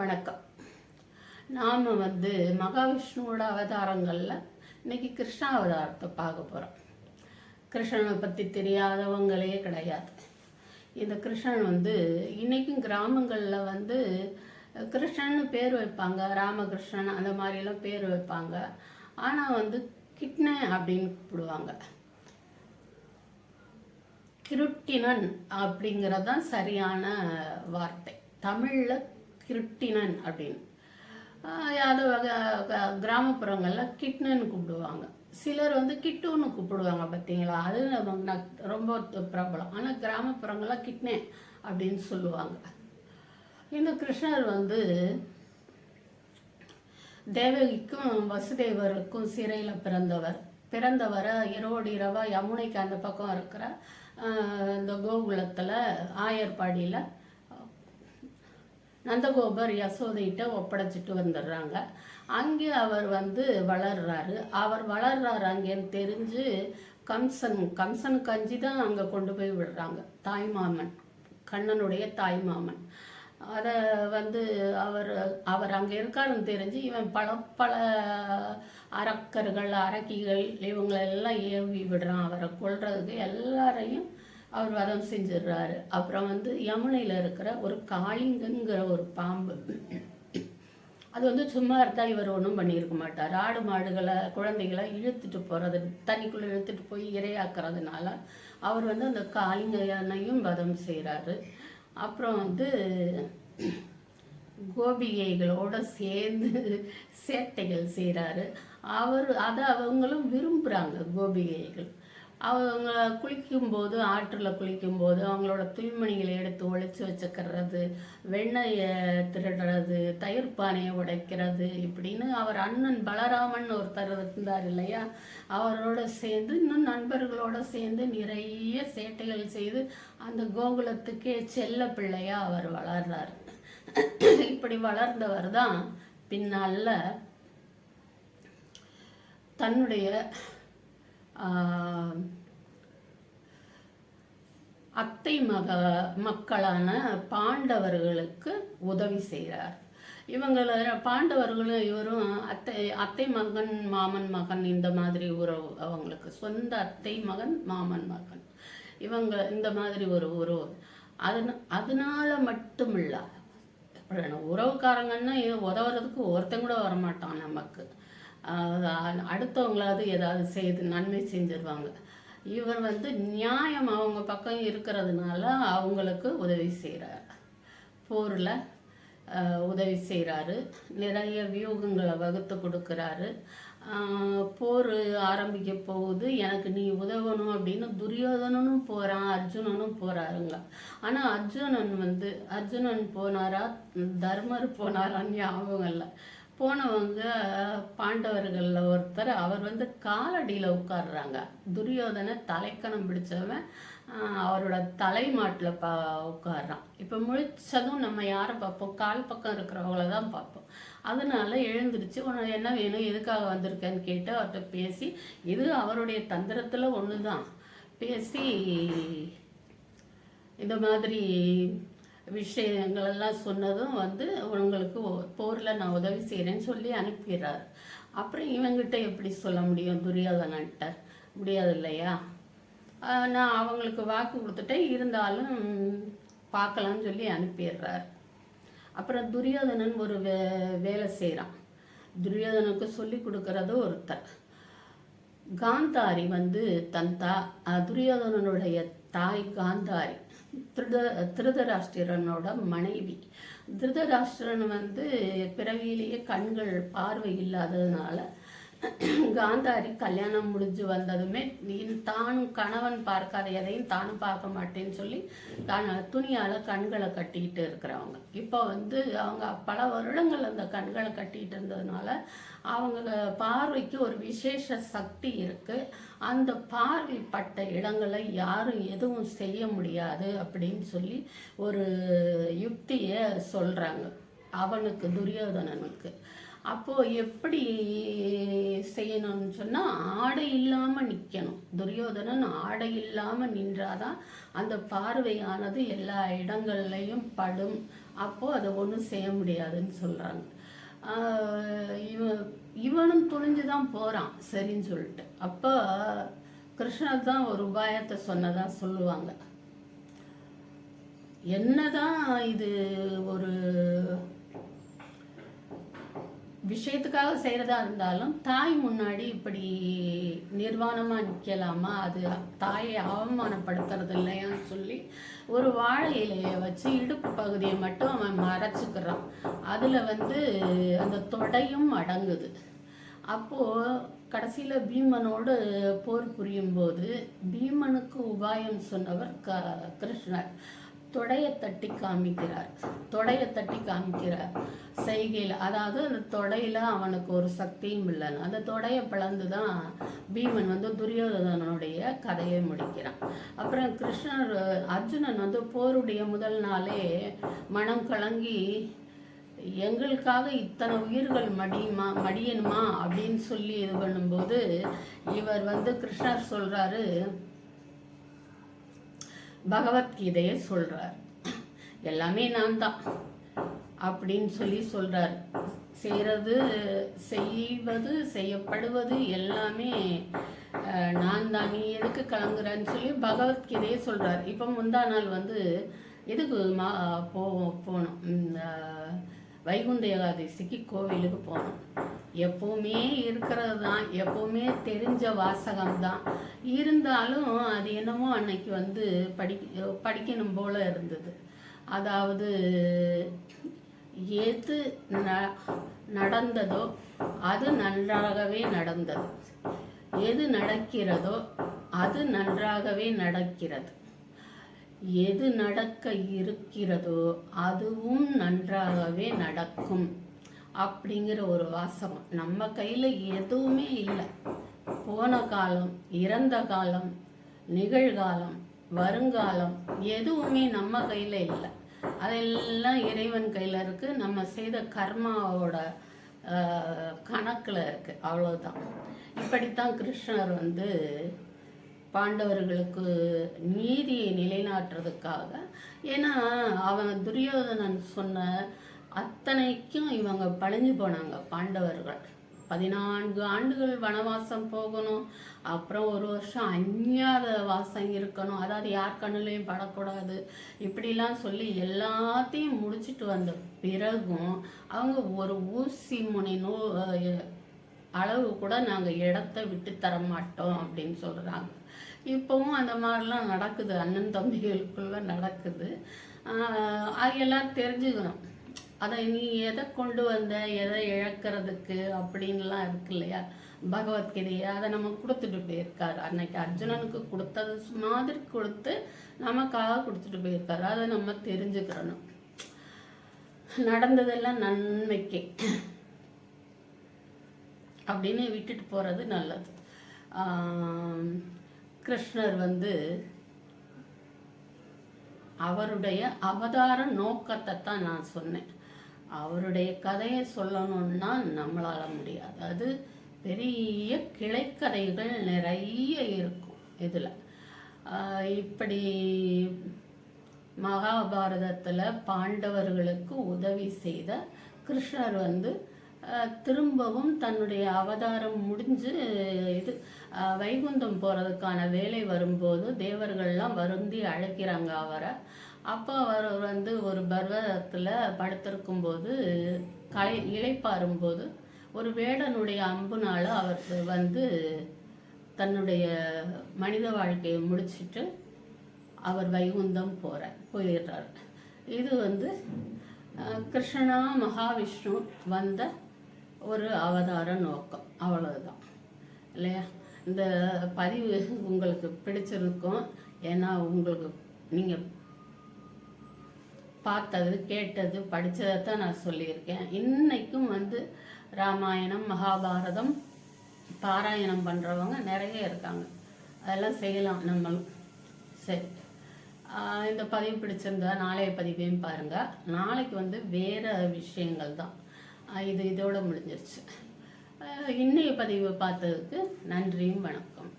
வணக்கம். நாம் வந்து மகாவிஷ்ணுவோட அவதாரங்களில் இன்னைக்கு கிருஷ்ண அவதாரத்தை பார்க்க போகிறோம் கிருஷ்ணனை பற்றி தெரியாதவங்களே கிடையாது. இந்த கிருஷ்ணன் வந்து இன்றைக்கும் கிராமங்களில் வந்து கிருஷ்ணன்னு பேர் வைப்பாங்க ராமகிருஷ்ணன் அந்த மாதிரிலாம் பேர் வைப்பாங்க. ஆனால் வந்து கிட்ன அப்படின்னு கூப்பிடுவாங்க. கிருட்டினன் அப்படிங்கிறது தான் சரியான வார்த்தை. தமிழில் கிருட்டினன் அப்படின்னு. அது கிராமப்புறங்களில் கிட்னன்னு கூப்பிடுவாங்க. சிலர் வந்து கிட்டுன்னு கூப்பிடுவாங்க பார்த்தீங்களா? அது ரொம்ப பிரபலம். ஆனால் கிராமப்புறங்களில் கிட்னே அப்படின்னு சொல்லுவாங்க. இந்த கிருஷ்ணர் வந்து தேவகிக்கும் வசுதேவருக்கும் சிறையில் பிறந்தவர். பிறந்தவரை இரவோடு இரவா யமுனைக்கு அந்த பக்கம் இருக்கிற இந்த கோகுலத்தில் ஆயர்பாடியில் நந்தகோபர் யசோதைகிட்ட ஒப்படைச்சிட்டு வந்துடுறாங்க. அங்கே அவர் வந்து வளர்றாரு. அவர் வளர்றாரு அங்கேன்னு தெரிஞ்சு கம்சன் கம்சன் கஞ்சி தான் அங்கே கொண்டு போய் விடுறாங்க. தாய்மாமன் கண்ணனுடைய தாய்மாமன். அதை வந்து அவர் அவர் அங்கே இருக்காருன்னு தெரிஞ்சு இவன் பல பல அரக்கர்கள் அரக்கிகள் இவங்களெல்லாம் ஏவி விடுறான். அவரை கொள்றதுக்கு எல்லாரையும் அவர் வதம் செஞ்சிடுறாரு. அப்புறம் வந்து யமுனையில் இருக்கிற ஒரு காளிங்கங்கிற ஒரு பாம்பு. அது வந்து சும்மா இருந்தால் இவர் ஒன்றும் பண்ணியிருக்க மாட்டார். ஆடு மாடுகளை குழந்தைகளை இழுத்துட்டு போகிறது தண்ணிக்குள்ளே இழுத்துட்டு போய் இரையாக்குறதுனால அவர் வந்து அந்த காளிங்கனையும் வதம் செய்கிறாரு அப்புறம் வந்து கோபிகைகளோட சேர்ந்து சேட்டைகள் செய்கிறாரு அவர் அதை அவங்களும் விரும்புகிறாங்க கோபிகைகள். அவங்க குளிக்கும்போது ஆற்றில் குளிக்கும்போது அவங்களோட துணிமணிகளை எடுத்து ஒழிச்சு வச்சுக்கிறது வெண்ணெயை திருடுறது தயிர் பானையை உடைக்கிறது இப்படின்னு அவர் அண்ணன் பலராமன் ஒருத்தர் இருந்தார் இல்லையா? அவரோட சேர்ந்து இன்னும் நண்பர்களோட சேர்ந்து நிறைய சேட்டைகள் செய்து அந்த கோகுலத்துக்கே செல்ல பிள்ளையா அவர் வளர்றார். இப்படி வளர்ந்தவர் தான் பின்னால் தன்னுடைய அத்தை மக மக்களான பாண்டவர்களுக்கு உதவி செய்கிறார். இவங்கள பாண்டவர்களும் இவரும் அத்தை அத்தை மகன் மாமன் மகன் இந்த மாதிரி உறவு அவங்களுக்கு சொந்த அத்தை மகன் மாமன் மகன். இவங்க இந்த மாதிரி ஒரு உறவு. அதன அதனால மட்டுமில்ல. உறவுக்காரங்கன்னா உதவுறதுக்கு ஒருத்தன் கூட வரமாட்டான் நமக்கு. அடுத்தவங்களாவது ஏதாவது செய்து நன்மை செஞ்சிருவாங்க. இவர் வந்து நியாயம் அவங்க பக்கம் இருக்கிறதுனால அவங்களுக்கு உதவி செய்கிறார் போரில் உதவி செய்கிறாரு நிறைய வியூகங்களை வகுத்து கொடுக்குறாரு. போர் ஆரம்பிக்க போகுது. எனக்கு நீ உதவணும் அப்படின்னு துரியோதனனும் போகிறான் அர்ஜுனனும் போகிறாருங்க ஆனால் அர்ஜுனன் வந்து அர்ஜுனன் போனாரா தர்மர் போனாரான்னு ஞாபகம் இல்லை. போனவங்க பாண்டவர்களில் ஒருத்தர் அவர் வந்து காலடியில் உட்காடுறாங்க துரியோதனை தலைக்கணம் பிடிச்சவன் அவரோட தலைமாட்டில் பா உட்காடுறான் இப்போ முழிச்சதும் நம்ம யாரை பார்ப்போம்? கால் பக்கம் இருக்கிறவங்கள தான் பார்ப்போம். அதனால எழுந்திருச்சு உனக்கு என்ன வேணும்? எதுக்காக வந்திருக்கேன்னு? கேட்டு அவர்கிட்ட பேசி இது அவருடைய தந்திரத்தில் ஒன்று தான் பேசி இந்த மாதிரி விஷயங்கள் எல்லாம் சொன்னதும் வந்து உங்களுக்கு போரில் நான் உதவி செய்கிறேன்னு சொல்லி அனுப்பிடுறாரு. அப்புறம் இவங்கிட்ட எப்படி சொல்ல முடியும் துரியோதனன்ட்ட? முடியாது இல்லையா? நான் அவங்களுக்கு வாக்கு கொடுத்துட்டேன். இருந்தாலும் பார்க்கலாம்னு சொல்லி அனுப்பிடுறாரு. அப்புறம் துரியோதனன் ஒரு வே வேலை செய்கிறான் துரியோதனுக்கு சொல்லி கொடுக்கறது ஒருத்தர். காந்தாரி வந்து தன் தா துரியோதனனுடைய தாய் காந்தாரி. திருத திருதராஷ்டிரனோட மனைவி. திருதராஷ்டிரன் வந்து பிறவியிலேயே கண்கள் பார்வை இல்லாததுனால காந்தாரி கல்யாணம் முடிஞ்சு வந்ததுமே நீ தான் கணவன் பார்க்காத எதையும் தானும் பார்க்க மாட்டேன்னு சொல்லி தான் துணியால் கண்களை கட்டிக்கிட்டு இருக்கிறவங்க. இப்போ வந்து அவங்க பல வருடங்கள் அந்த கண்களை கட்டிக்கிட்டு இருந்ததுனால அவங்க பார்வைக்கு ஒரு விசேஷ சக்தி இருக்குது அந்த பார்வைப்பட்ட இடங்களை யாரும் எதுவும் செய்ய முடியாது அப்படின்னு சொல்லி ஒரு யுக்தியை சொல்கிறாங்க அவனுக்கு துரியோதனனுக்கு. அப்போது எப்படி செய்யணும்னு சொன்னால் ஆடை இல்லாமல் நிற்கணும் துரியோதனன் ஆடை இல்லாமல் நின்றாதான் அந்த பார்வையானது எல்லா இடங்கள்லையும் படும். அப்போது அதை ஒன்றும் செய்ய முடியாதுன்னு சொல்கிறாங்க இவன் இவனும் துணிஞ்சு தான் போகிறான் சரின்னு சொல்லிட்டு. அப்போ கிருஷ்ணர் தான் ஒரு உபாயத்தை சொன்னதா சொல்லுவாங்க. என்னதான் இது ஒரு விஷயத்துக்காக செய்கிறதா இருந்தாலும் தாய் முன்னாடி இப்படி நிர்வாணமாக நிற்கலாமா அது தாயை அவமானப்படுத்துறது இல்லையான்னு சொல்லி ஒரு வாழை இலையை வச்சு இடுப்பு பகுதியை மட்டும் அவன் மறைச்சிக்கிறான். அதில் வந்து அந்த தொடையும் அடங்குது. அப்போது கடைசியில் பீமனோடு போர் புரியும் போது பீமனுக்கு உபாயம் சொன்னவர் க கிருஷ்ணர். தொடையை தட்டி காமிக்கிறார். தொடையை தட்டி காமிக்கிறார். செய்கையில் அதாவது அந்த தொடையில் அவனுக்கு ஒரு சக்தியும் இல்லைன்னு. அந்த தொடையை பிளந்து தான் பீமன் வந்து துரியோதனனுடைய கதையை முடிக்கிறான். அப்புறம் கிருஷ்ணர் அர்ஜுனன் வந்து போருடைய முதல் நாளே மனம் கலங்கி எங்களுக்காக இத்தனை உயிர்கள் மடியுமா மடியணுமா? அப்படின்னு சொல்லி இது பண்ணும்போது இவர் வந்து கிருஷ்ணர் சொல்கிறாரு பகவத்கீதையை சொல்றார். எல்லாமே நான் தான் அப்படின்னு சொல்லி சொல்றார். செய்கிறது செய்வது செய்யப்படுவது எல்லாமே நான் தான் நீ எதுக்கு கலங்குறன்னு சொல்லி பகவத்கீதையை சொல்றார். இப்போ முந்தா நாள் வந்து எதுக்கு மா போ போனோம் இந்த வைகுந்த ஏகாதசிக்கு கோவிலுக்கு போனோம் எப்பவுமே இருக்கிறது தான் எப்பவுமே தெரிஞ்ச வாசகம் தான் இருந்தாலும் அது என்னமோ அன்னைக்கு வந்து படி படிக்கணும் போல இருந்தது. அதாவது எது நடந்ததோ அது நன்றாகவே நடந்தது. எது நடக்கிறதோ அது நன்றாகவே நடக்கிறது. எது நடக்க இருக்கிறதோ அதுவும் நன்றாகவே நடக்கும். அப்படிங்கிற ஒரு வாசகம் நம்ம கையில் எதுவுமே இல்லை. போன காலம் இறந்த காலம் நிகழ்காலம் வருங்காலம் எதுவுமே நம்ம கையில் இல்லை. அதெல்லாம் இறைவன் கையில் இருக்குது நம்ம செய்த கர்மாவோட கணக்கில் இருக்குது அவ்வளோதான் இப்படித்தான் கிருஷ்ணர் வந்து பாண்டவர்களுக்கு நீதியை நிலைநாட்டுறதுக்காக ஏன்னா அவன் துரியோதனன் சொன்ன அத்தனைக்கும் இவங்க பழிஞ்சு போனாங்க பாண்டவர்கள். பதினான்கு ஆண்டுகள் வனவாசம் போகணும் அப்புறம் ஒரு வருஷம் அஞ்ஞாத வாசம் இருக்கணும். அதாவது யார் கண்ணுலையும் படக்கூடாது. இப்படிலாம் சொல்லி எல்லாத்தையும் முடிச்சுட்டு வந்த பிறகும் அவங்க ஒரு ஊசி முனை நோ அளவு கூட நாங்கள் இடத்த விட்டு தர மாட்டோம் அப்படின்னு சொல்கிறாங்க இப்போவும் அந்த மாதிரிலாம் நடக்குது. அண்ணன் தம்பிகளுக்குள்ள நடக்குது. அது எல்லாம் தெரிஞ்சுக்கணும். அதை நீ எதை கொண்டு வந்த எதை இழக்கிறதுக்கு அப்படின்லாம் இருக்கு இல்லையா? பகவத்கீதையை அதை நம்ம கொடுத்துட்டு போயிருக்காரு. அன்னைக்கு அர்ஜுனனுக்கு கொடுத்தது மாதிரி கொடுத்து நமக்காக கொடுத்துட்டு போயிருக்காரு. அதை நம்ம தெரிஞ்சுக்கிறணும். நடந்ததெல்லாம் நன்மைக்கு. அப்படின்னு விட்டுட்டு போகிறது நல்லது. கிருஷ்ணர் வந்து அவருடைய அவதார நோக்கத்தை தான் நான் சொன்னேன். அவருடைய கதையை சொல்லணும்னா நம்மளால் முடியாது. அது பெரிய கிளைக்கதைகள் நிறைய இருக்கும் இதில். இப்படி மகாபாரதத்தில் பாண்டவர்களுக்கு உதவி செய்த கிருஷ்ணர் வந்து திரும்பவும் தன்னுடைய அவதாரம் முடிஞ்சு இது வைகுந்தம் போகிறதுக்கான வேலை வரும்போது தேவர்கள்லாம் வருந்தி அழைக்கிறாங்க அவரை. அப்போ அவர் வந்து ஒரு பர்வதத்தில் படுத்திருக்கும்போது கலை இழைப்பாரும்போது ஒரு வேடனுடைய அம்புனால் அவர் வந்து தன்னுடைய மனித வாழ்க்கையை முடிச்சுட்டு அவர் வைகுந்தம் போகிற போயிடுறார். இது வந்து கிருஷ்ணா மகாவிஷ்ணு வந்த ஒரு அவதார நோக்கம். அவ்வளவுதான். இல்லையா? இந்த பதிவு உங்களுக்கு பிடிச்சிருக்கும். ஏன்னா உங்களுக்கு நீங்கள் பார்த்தது கேட்டது படித்ததை தான் நான் சொல்லியிருக்கேன். இன்னைக்கும் வந்து ராமாயணம் மகாபாரதம் பாராயணம் பண்ணுறவங்க நிறைய இருக்காங்க. அதெல்லாம் செய்யலாம் நம்மளும். சரி. இந்த பதிவு பிடிச்சிருந்தா நாளைய பதிவையும் பாருங்கள் நாளைக்கு வந்து வேறு விஷயங்கள் தான். இது இதோடு முடிஞ்சிருச்சு. இன்றைய பதிவு பார்த்ததுக்கு நன்றியும் வணக்கம்.